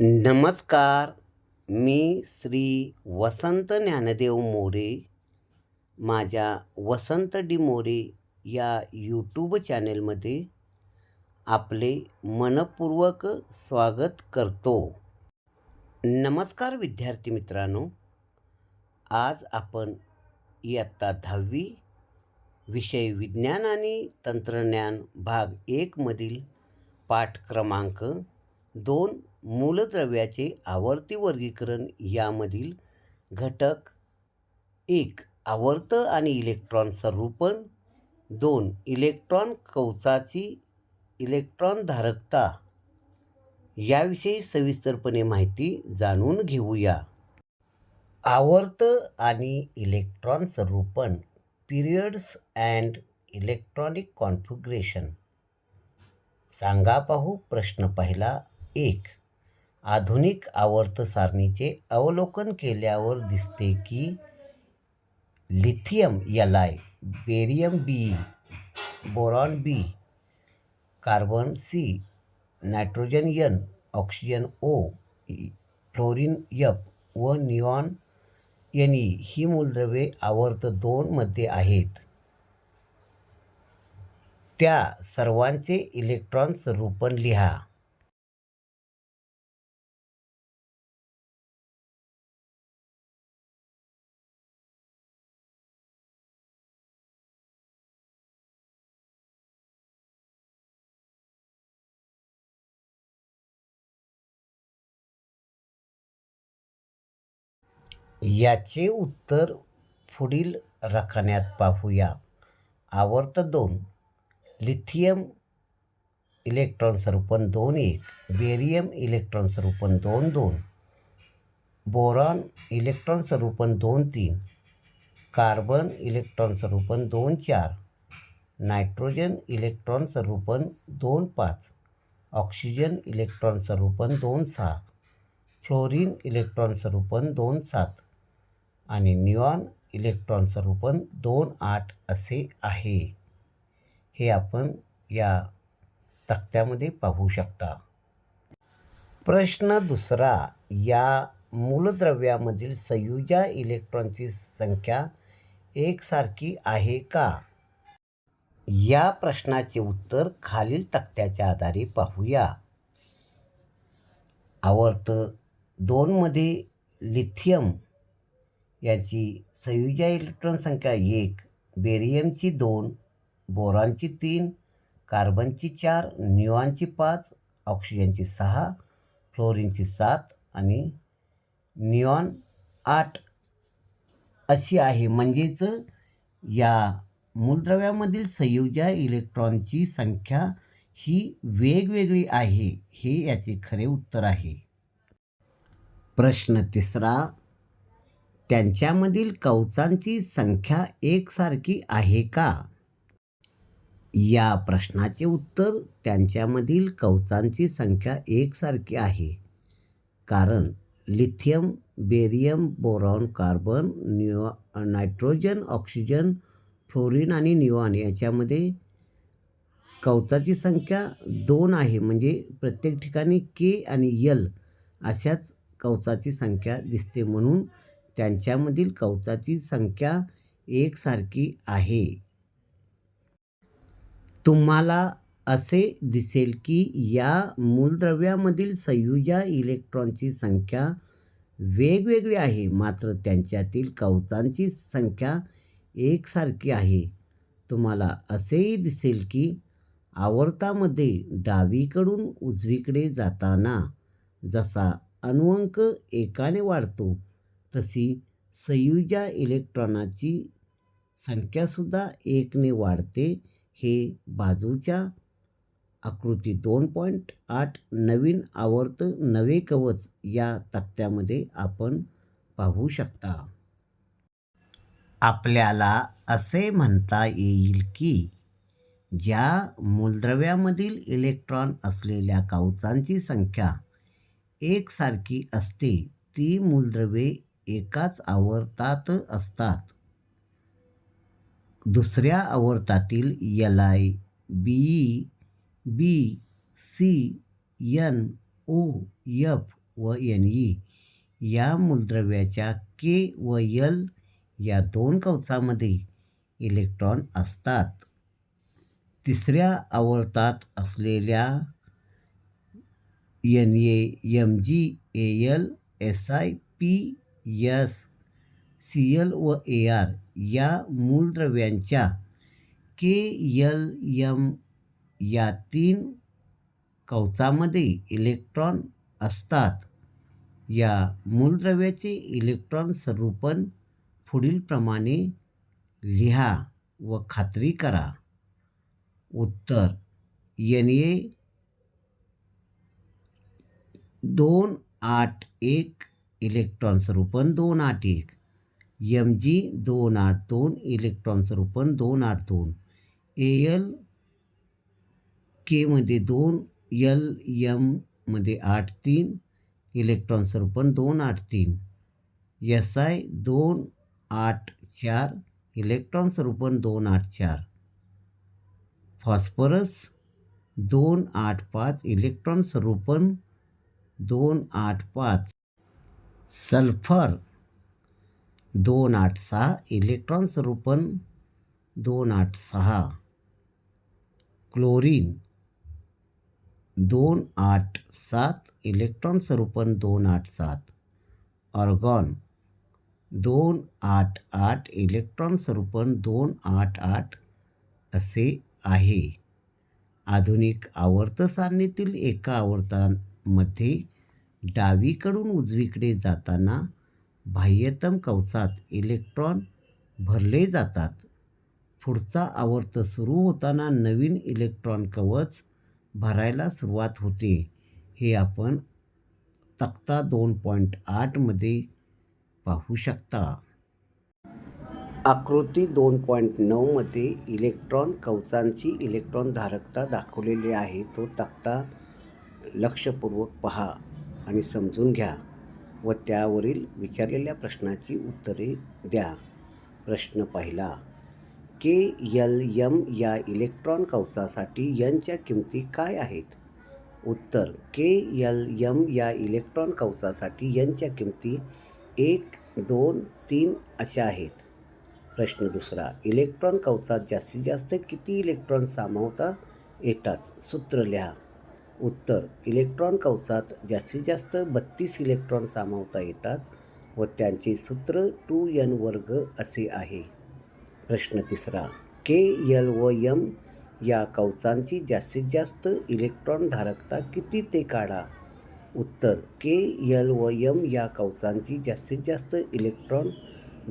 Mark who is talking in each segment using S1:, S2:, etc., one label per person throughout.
S1: नमस्कार मी श्री वसंत ज्ञानदेव मोरे माझ्या वसंत डी मोरे या यूट्यूब चॅनेलमध्ये आपले मनपूर्वक स्वागत करतो. नमस्कार विद्यार्थी मित्रांनो आज आपण इयत्ता दहावी विषय विज्ञान आणि तंत्रज्ञान भाग एकमधील पाठ क्रमांक दोन मूलद्रव्याचे आवर्ती वर्गीकरण यामधील घटक एक आवर्त आणि इलेक्ट्रॉन संरूपण. दोन इलेक्ट्रॉन कवचाची इलेक्ट्रॉन धारकता. याविषयी सविस्तरपणे माहिती जाणून घेऊया. आवर्त आणि इलेक्ट्रॉन संरूपण पिरियड्स अँड इलेक्ट्रॉनिक कॉन्फिगरेशन. सांगा पाहू प्रश्न पहिला एक. आधुनिक आवर्त सारणीचे अवलोकन केल्यावर दिसते की lithium L I barium B boron B carbon C nitrogen N oxygen O fluorine F व निऑन यनी ई ही मूलद्रव्ये आवर्त दोनमध्ये आहेत. त्या सर्वांचे इलेक्ट्रॉन स्वरूपण लिहा. याचे उत्तर पुढील रकान्यात पाहूया. आवर्त दोन. लिथियम इलेक्ट्रॉन स्वरूपण दोन एक. बेरियम इलेक्ट्रॉन स्वरूपण दोन दोन. बोरॉन इलेक्ट्रॉन स्वरूपण दोन तीन. कार्बन इलेक्ट्रॉन स्वरूपण दोन चार. नायट्रोजन इलेक्ट्रॉन स्वरूपण दोन पाच. ऑक्सिजन इलेक्ट्रॉन स्वरूपण दोन सहा. फ्लोरिन इलेक्ट्रॉन स्वरूपण दोन सात. आणि न्यूऑन इलेक्ट्रॉन स्वरूपण दोन आठ असे आहे. हे आपण या तक्त्यामध्ये पाहू शकता. प्रश्न दुसरा या मूलद्रव्यामधील संयुजा इलेक्ट्रॉनची संख्या एकसारखी आहे का? या प्रश्नाचे उत्तर खालील तक्त्याच्या आधारे पाहूया. आवर्त दोनमध्ये लिथियम याची संयुजा इलेक्ट्रॉन संख्या एक बेरियमची दोन बोरांची तीन कार्बनची चार न्यूऑनची पाच ऑक्सिजनची सहा फ्लोरिनची सात आणि निऑन आठ. अशी आहे. म्हणजेच या मूलद्रव्यामधील संयुजा इलेक्ट्रॉनची संख्या ही वेगवेगळी आहे. हे याचे खरे उत्तर आहे. प्रश्न तिसरा त्यांच्यामधील कवचांची संख्या एकसारखी आहे का? या प्रश्नाचे उत्तर त्यांच्यामधील कवचांची संख्या एकसारखी आहे. कारण lithium barium boron carbon new nitrogen oxygen fluorine आणि निऑन याच्यामध्ये कवचाची संख्या दोन आहे. म्हणजे प्रत्येक ठिकाणी के आणि यल अशाच कवचाची संख्या दिसते म्हणून त्यांच्यामधील कवचाची संख्या एकसारखी आहे. तुम्हाला असे दिसेल की या मूलद्रव्यामधील संयुजा इलेक्ट्रॉनची संख्या वेगवेगळी आहे मात्र त्यांच्यातील कवचांची संख्या एकसारखी आहे. तुम्हाला असेही दिसेल की आवर्तामध्ये डावीकडून उजवीकडे जाताना जसा अनुअंक एकाने वाढतो तशी संयुजा इलेक्ट्रॉनाची संख्यासुद्धा एकने वाढते. हे बाजूच्या आकृती दोन पॉईंट आठ नवीन आवर्त नवे कवच या तक्त्यामध्ये आपण पाहू शकता. आपल्याला असे म्हणता येईल की ज्या मूलद्रव्यामधील इलेक्ट्रॉन असलेल्या कवचांची संख्या एकसारखी असते ती मूलद्रव्ये एकाच आवर्तात असतात. दुसऱ्या आवर्तातील L I B B C N O F व एन ई e या मूलद्रव्याच्या के व यल या दोन कवचामध्ये इलेक्ट्रॉन असतात. तिसऱ्या आवर्तात असलेल्या N A M G A L S I P S. C L व ए आर या मूलद्रव्यांच्या के यल यम या तीन कवचामध्ये इलेक्ट्रॉन असतात. या मूलद्रव्याचे इलेक्ट्रॉन स्वरूपण पुढीलप्रमाणे लिहा व खात्री करा. उत्तर. एन ए दोन आठ एक इलेक्ट्रॉन स्वरूपण दोन आठ एक. एम जी दोन आठ दोन इलेक्ट्रॉन स्वरूपण दोन आठ दोन. ए एल केमध्ये दोन यल यममध्ये आठ तीन इलेक्ट्रॉन स्वरूपण दोन आठ तीन. एस आय दोन आठ चार इलेक्ट्रॉन स्वरूपण दोन आठ चार. फॉस्फरस दोन आठ पाच इलेक्ट्रॉन स्वरूपण दोन आठ पाच. सल्फर दोन आठ सहा इलेक्ट्रॉन स्वरूपण दोन आठ सहा क्लोरीन दोन आठ सात इलेक्ट्रॉन स्वरूपण दोन आठ सात ऑर्गॉन दोन आठ आठ इलेक्ट्रॉन स्वरूपण दोन आठ आठ असे आहे. आधुनिक आवर्त सारणीतील एका आवर्तामध्ये डावीकडून उजवीकडे जाताना बाह्यतम कवचात इलेक्ट्रॉन भरले जातात. पुढचा आवर्त सुरू होताना नवीन इलेक्ट्रॉन कवच भरायला सुरुवात होते. हे आपण तक्ता दोन पॉईंट आठमध्ये पाहू शकता. आकृती दोन पॉईंट नऊमध्ये इलेक्ट्रॉन कवचांची इलेक्ट्रॉन धारकता दाखवलेली आहे. तो तक्ता लक्षपूर्वक पहा. आणि समजून घ्या व त्यावरील विचारलेल्या प्रश्नाची उत्तरे द्या. प्रश्न पहिला के यल यम या इलेक्ट्रॉन कवचासाठी यनच्या किमती काय आहेत? उत्तर के यल यम या इलेक्ट्रॉन कवचासाठी यनच्या किमती एक दोन तीन अशा आहेत. प्रश्न दुसरा इलेक्ट्रॉन कवचात जास्तीत जास्त किती इलेक्ट्रॉन सामावता येतात? सूत्र लिहा. उत्तर. इलेक्ट्रॉन कवचात जास्तीत जास्त बत्तीस इलेक्ट्रॉन सामावता येतात व त्यांचे सूत्र टू यन वर्ग असे आहे. प्रश्न तिसरा. के यल व यम या कवचांची जास्तीत जास्त इलेक्ट्रॉन धारकता किती ते काढा? उत्तर. के यल व यम या कवचांची जास्तीत जास्त इलेक्ट्रॉन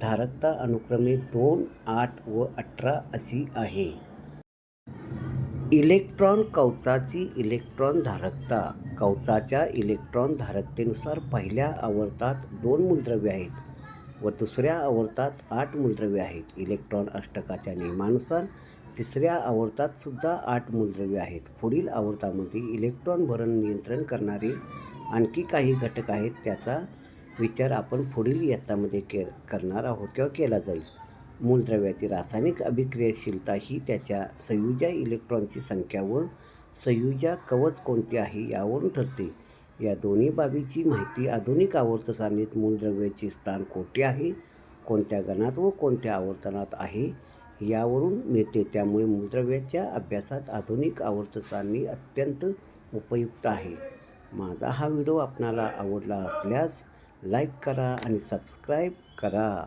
S1: धारकता अनुक्रमे दोन आठ व अठरा अशी आहे. इलेक्ट्रॉन कवचाची इलेक्ट्रॉन धारकता. कवचाच्या इलेक्ट्रॉन धारकतेनुसार पहिल्या आवर्तात दोन मूलद्रव्ये आहेत व दुसऱ्या आवर्तात आठ मूलद्रव्ये आहेत. इलेक्ट्रॉन अष्टकाच्या नियमानुसार तिसऱ्या आवर्तात सुद्धा आठ मूलद्रव्ये आहेत. पुढील आवर्तामध्ये इलेक्ट्रॉन भरण नियंत्रण करणारे आणखी काही घटक आहेत त्याचा विचार आपण पुढील इयत्तामध्ये के करणार आहोत किंवा केला जाईल. मूलद्रव्याची रासायनिक अभिक्रियाशीलता ही त्याच्या संयुजा इलेक्ट्रॉनची संख्या व संयुजा कवच कोणते आहे यावरून ठरते. या दोन्ही बाबीची माहिती आधुनिक आवर्त सारणीत मूलद्रव्याचे स्थान कोठे आहे कोणत्या गणात व कोणत्या आवर्तनात आहे यावरून मिळते. त्यामुळे मूलद्रव्याच्या अभ्यासात आधुनिक आवर्त सारणी अत्यंत उपयुक्त आहे. माझा हा व्हिडिओ आपणाला आवडला असल्यास लाईक करा आणि सबस्क्राईब करा.